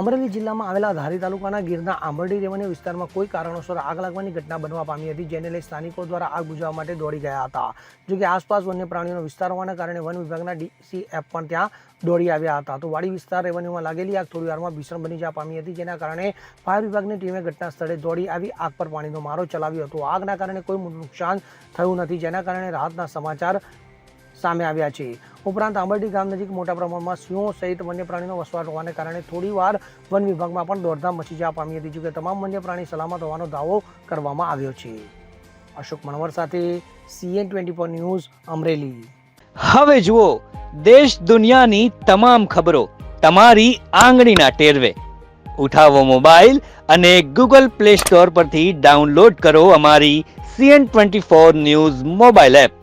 અમરેલી જિલ્લામાં આવેલા ધારી તાલુકાના ગીરના આંબરડી રેવન્યુ વિસ્તારમાં કોઈ કારણોસર આગ લાગવાની ઘટના બનવા પામી હતી, જેને લઈ સ્થાનિકો દ્વારા આગ બુઝાવવા માટે દોડી ગયા હતા. જો કે આસપાસ વન્ય પ્રાણીઓનો વિસ્તાર હોવાના કારણે વન વિભાગના ડીસીએફ પણ ત્યાં દોડી આવ્યા હતા. તો વાડી વિસ્તાર રેવન્યુમાં લાગેલી આગ થોડી વારમાં ભીષણ બની જવા પામી હતી, જેના કારણે ફાયર વિભાગની ટીમે ઘટના સ્થળે દોડી આવી આગ પર પાણીનો મારો ચલાવ્યો હતો. આગના કારણે કોઈ નુકસાન થયું નથી, જેના કારણે રાહતના સમાચાર સામે આવ્યા છે. ઉપરાંત આંબરડી ગામ નજીક મોટા પ્રમાણમાં સિંહો સહિત વન્ય પ્રાણીનો વસવાટ હોવાને કારણે થોડીવાર વન વિભાગમાં પણ દોડધામ મચી જવા પામી હતી, જોકે તમામ વન્ય સલામત હોવાનો દાવો કરવામાં આવ્યો છે. અશોક મણવર સાથે CN twenty four news, Amreli. હવે જુઓ, દેશ દુનિયાની તમામ ખબરો તમારી આંગળીના ટેરવે. ઉઠાવો મોબાઈલ અને ગૂગલ પ્લે સ્ટોર પરથી ડાઉનલોડ કરો અમારી CN twenty four news mobile app.